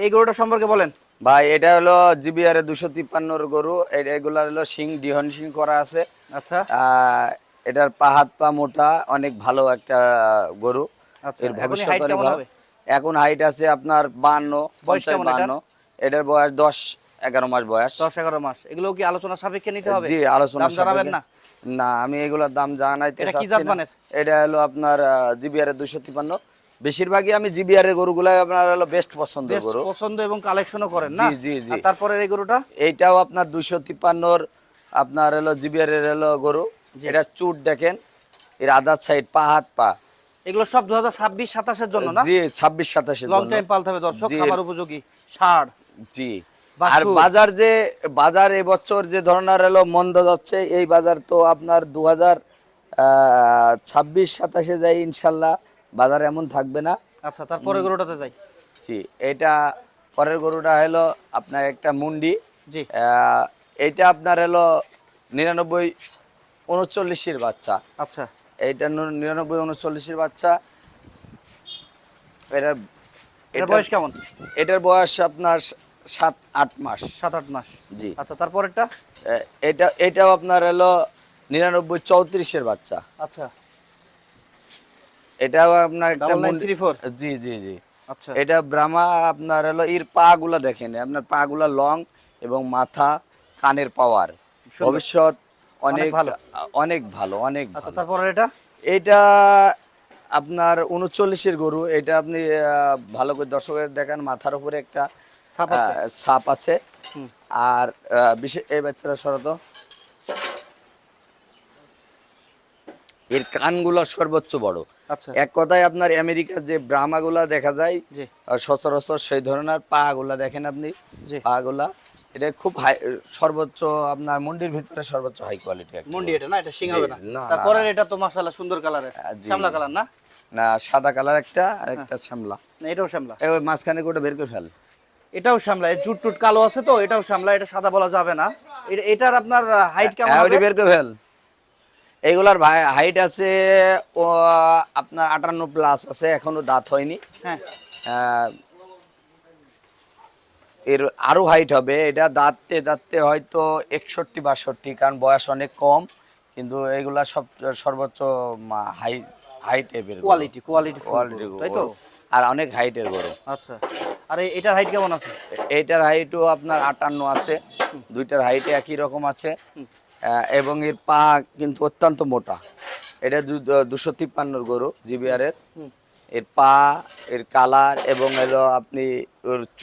এই গরুটা সম্পর্কে বলেন। ভাই এটা হলো জিবিআর দুশো তিপ্পান্নর গরু। এ- এগুলা হলো শিং ডিহন শিং করা আছে। আচ্ছা। এটার পা হাত পা মোটা অনেক ভালো একটা গরু। আচ্ছা, এর ভবিষ্যৎ অনেক ভালো। এখন হাইট আছে আপনার বান্ন এটার? বান্ন। এটার বয়স দশ এগারো মাস বয়স। দশ এগারো মাস। এগুলো কি আলোচনা সাপেক্ষে নিতে হবে? জি আলোচনা জানাবেন না? না আমি এগুলোর দাম জানাইতে এটা হলো আপনার জিবিআর দুশো তিপ্পান্ন। বেশিরভাগই আমি জিবিআর এর গরুগুলো আপনার হলো বেস্ট পছন্দের বেশ গরু। পছন্দ এবং কালেকশনও করেন না? জি, জি, জি। আর তারপরে এই গরুটা? এইটাও আপনার দুশো তিপ্পান্নর আপনার হলো জিবিআর এর হলো গরু। এটা চুট দেখেন এর আদার সাইড পা হাত পা। এগুলো সব দু হাজার ছাব্বিশ সাতাশের জন্য না? জি ছাব্বিশ সাতাশের লং জন্য। টাইম পালতে হবে দর্শক খাবার উপযোগী ষাড় জি। আর বাজার যে বাজার এবছর যে ধরনের হলো মন্দ যাচ্ছে এই বাজার তো আপনার দু হাজার ছাব্বিশ সাতাশে যাই ইনশাল্লাহ বাজার এমন থাকবে না। আচ্ছা তারপরে গরুটাতে যাই। জি এটা পরের গরুটা হলো আপনার একটা মুন্ডি। জি। এইটা আপনার হলো নিরানব্বই উনচল্লিশের বাচ্চা। আচ্ছা। এইটা নিরানব্বই উনচল্লিশের বাচ্চা। এটার এটার এটা- বয়স কেমন? এটার বয়স আপনার সাত আট মাস। সাত আট মাস। জি। আচ্ছা তারপরেরটা? এটা এটাও আপনার হলো নিরানব্বই চৌত্রিশের বাচ্চা। আচ্ছা। এটাও আপনার একটা three four? জি জি জি আচ্ছা এটা ব্রাহ্মা আপনার হলো এর পা গুলা দেখেন আপনার পা গুলা লং এবং মাথা কানের পাওয়ার ভবিষ্যৎ অনেক ভালো। অনেক ভালো অনেক আচ্ছা। তারপরে এটা এটা আপনার উনচল্লিশের গরু এটা আপনি ভালো করে দর্শকের দেখান মাথার উপরে একটা ছাপ আছে? ছাপ আছে আর বিশেষ এই বাচ্চারা সরত এর কানগুলো সর্বোচ্চ বড়। আচ্ছা। এক কথায় আপনার আমেরিকার যে ব্রাহ্মাগুলা দেখা যায় সচরাচর সেই ধরনের পা গুলা দেখেন আপনি। জি। পা গুলা এটা খুব হাই সর্বোচ্চ আপনার মন্ডির ভিতরে সর্বোচ্চ হাই কোয়ালিটি মুন্ডি এটা না? এটা সিং হবে না? তারপরে এটা তো মাশাআল্লাহ সুন্দর কালারের আহ, শ্যামলা কালার না? না সাদা কালার একটা আর একটা শ্যামলা। না, এটাও শ্যামলা। এই মাঝখানে গোটা বের করে ফেল। এটাও শ্যামলা এই জুট টুট কালো আছে তো এটাও শ্যামলা এটা সাদা বলা যাবে না। এটার আপনার হাইট কেমন হ্যাঁ, হবে? বের করে ফেল। এইগুলার হাইট আছে ও আপনার আটান্ন প্লাস আছে এখনও দাঁত হয়নি। হ্যাঁ। এর আরও হাইট হবে। এটা দাঁততে দাঁততে হয়তো একষট্টি বাষট্টি কারণ বয়স অনেক কম কিন্তু এগুলা সব সর্বোচ্চ হাই হাই টাইপের কোয়ালিটি কোয়ালিটি কোয়ালিটি তাই তো? আর অনেক হাইটের গরু। আচ্ছা। আর এটার হাইট কেমন আছে? এইটার হাইটও আপনার আটান্ন আছে। দুইটার হাইটে একই রকম আছে। এবং এর পা কিন্তু অত্যন্ত মোটা। এটা দুশো তিপ্পান্নর গরু জিবিআরের। এর পা এর কালার এবং এলো আপনি ওর